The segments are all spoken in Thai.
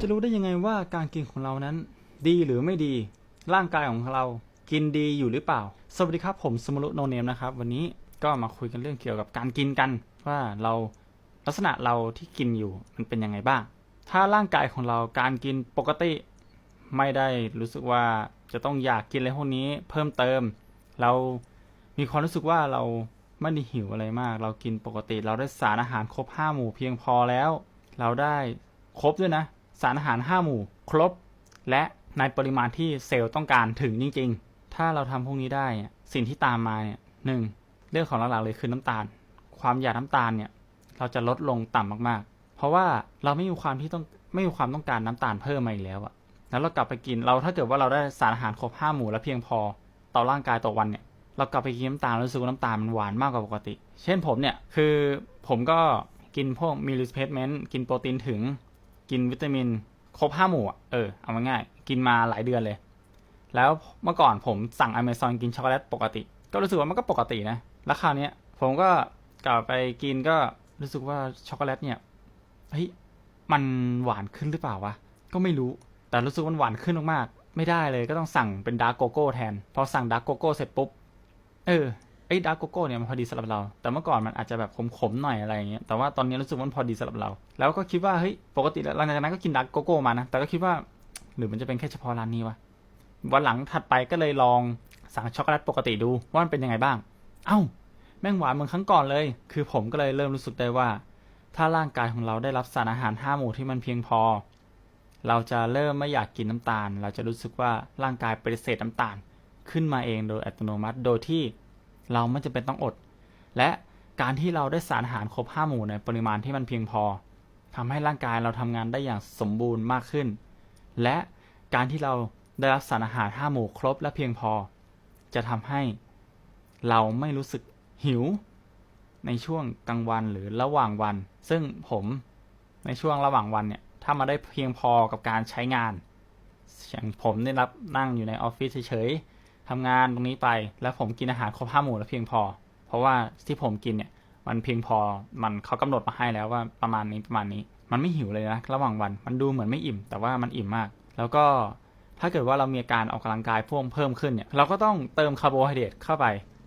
จะรู้ได้ยังไงว่าการกินของเรานั้น ดีหรือไม่ดี ร่างกายของเรากินดีอยู่หรือเปล่า สวัสดีครับผมสมรุโนเนมนะครับ วันนี้ก็มาคุยกันเรื่องเกี่ยวกับการกินกัน ว่าเราลักษณะเราที่กินอยู่มันเป็นยังไงบ้าง ถ้าร่างกายของเราการกินปกติ ไม่ได้รู้สึกว่าจะต้องอยากกินอะไรพวกนี้เพิ่มเติม เรามีความรู้สึกว่าเราไม่ได้หิวอะไรมาก เรากินปกติ เราได้สารอาหารครบห้าหมู่เพียงพอแล้ว เราได้ครบด้วยนะ สารอาหารห้าหมู่ครบ และในปริมาณที่เซลล์ต้องการถึงจริง ๆ ถ้าเราทำพวกนี้ได้ สิ่งที่ตามมาเนี่ยหนึ่งเรื่องของหลักๆเลยคือน้ำตาล ความอยากน้ำตาลเนี่ยเราจะลดลงต่ำมากๆ เพราะว่าเราไม่มีความที่ต้องไม่มีความต้องการน้ำตาลเพิ่มมาอีกแล้วอะแล้วเรากลับไปกินเราถ้าเกิดว่าเราได้สารอาหารครบห้าหมู่และเพียงพอต่อร่างกายต่อวันเนี่ยเรากลับไปกินน้ำตาลรู้สึกว่าน้ำตาลมันหวานมากกว่าปกติ เช่นผมเนี่ย คือผมก็กินพวกมีลิสเพสเมนต์กินโปรตีนถึง กินวิตามินครบห้าหมู่อะเออเอามาง่าย กินมาหลายเดือนเลย แล้วเมื่อก่อนผมสั่งอเมซอนกินช็อกโกแลตปกติ ก็รู้สึกว่ามันก็ปกตินะ แล้วคราวนี้ผมก็กลับไปกินก็รู้สึกว่าช็อกโกแลตเนี่ยเฮ้ยมันหวานขึ้นหรือเปล่าวะก็ไม่รู้ แต่รู้สึกว่ามันหวานขึ้นมากๆไม่ได้เลยก็ต้องสั่งเป็นดาร์กโกโก้แทน พอสั่งดาร์กโกโก้เสร็จปุ๊บ เออ ไอ้ดาร์กโกโก้เนี่ยมันพอดีสำหรับเรา แต่เมื่อก่อนมันอาจจะแบบขมๆหน่อยอะไรอย่างเงี้ย แต่ว่าตอนนี้รู้สึกว่ามันพอดีสำหรับเรา แล้วก็คิดว่าเฮ้ย ปกติหลังจากนั้นก็กินดาร์กโกโก้มานะ แต่ก็คิดว่าหรือมันจะเป็นแค่เฉพาะร้านนี้วะ วันหลังถัดไปก็เลยลองสั่งช็อกโกแลตปกติดูว่ามันเป็นยังไงบ้าง เอ้า แม่งหวานเหมือนครั้งก่อนเลย คือผมก็เลยเริ่มรู้สึกได้ว่า ถ้าร่างกายของเราได้รับสารอาหารห้าหมู่ที่มันเพียงพอ เราจะเริ่มไม่อยากกินน้ำตาล เราจะรู้สึกว่าร่างกายปฏิเสธน้ำตาล ขึ้นมาเองโดยอัตโนมัติ โดยที่ เราไม่จำเป็นต้องอด และการที่เราได้สารอาหารครบห้าหมู่ในปริมาณที่มันเพียงพอทำให้ร่างกายเราทำงานได้อย่างสมบูรณ์มากขึ้น และการที่เราได้รับสารอาหารห้าหมู่ครบและเพียงพอ จะทำให้เราไม่รู้สึกหิว ในช่วงกลางวันหรือระหว่างวัน ซึ่งผมในช่วงระหว่างวันเนี่ยถ้ามาได้เพียงพอกับการใช้งานอย่างผมได้รับนั่งอยู่ในออฟฟิศเฉยๆ ทำงานตรงนี้ไป แล้วผมกินอาหารครบห้าหมู่แล้วเพียงพอ เพราะว่าที่ผมกินเนี่ย มันเพียงพอมันเขากำหนดมาให้แล้วว่าประมาณนี้ประมาณนี้ มันไม่หิวเลยนะระหว่างวัน มันดูเหมือนไม่อิ่ม แต่ว่ามันอิ่มมาก แล้วก็ถ้าเกิดว่าเรามีอาการออกกำลังกายพ่วงเพิ่มขึ้นเนี่ยเราก็ต้องเติมคาร์โบไฮเดรตเข้าไป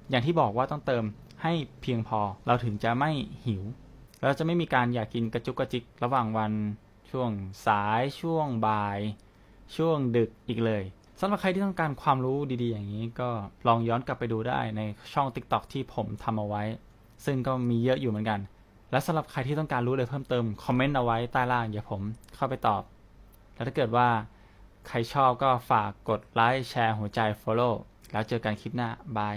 อย่างที่บอกว่าต้องเติมให้เพียงพอเราถึงจะไม่หิวเราจะไม่มีการอยากกินกระจุกกระจิกระหว่างวันช่วงสายช่วงบ่าย ช่วงดึกอีกเลย สำหรับใครที่ต้องการความรู้ดีๆ อย่างนี้ก็ลองย้อนกลับไปดูได้ในช่อง TikTok ที่ผมทำเอาไว้ ซึ่งก็มีเยอะอยู่เหมือนกัน และสำหรับใครที่ต้องการรู้เลยเพิ่มเติมคอมเมนต์เอาไว้ใต้ล่างเดี๋ยวผมเข้าไปตอบ แล้วถ้าเกิดว่าใครชอบก็ฝากกดไลค์แชร์หัวใจ Follow แล้วเจอกันคลิปหน้าบาย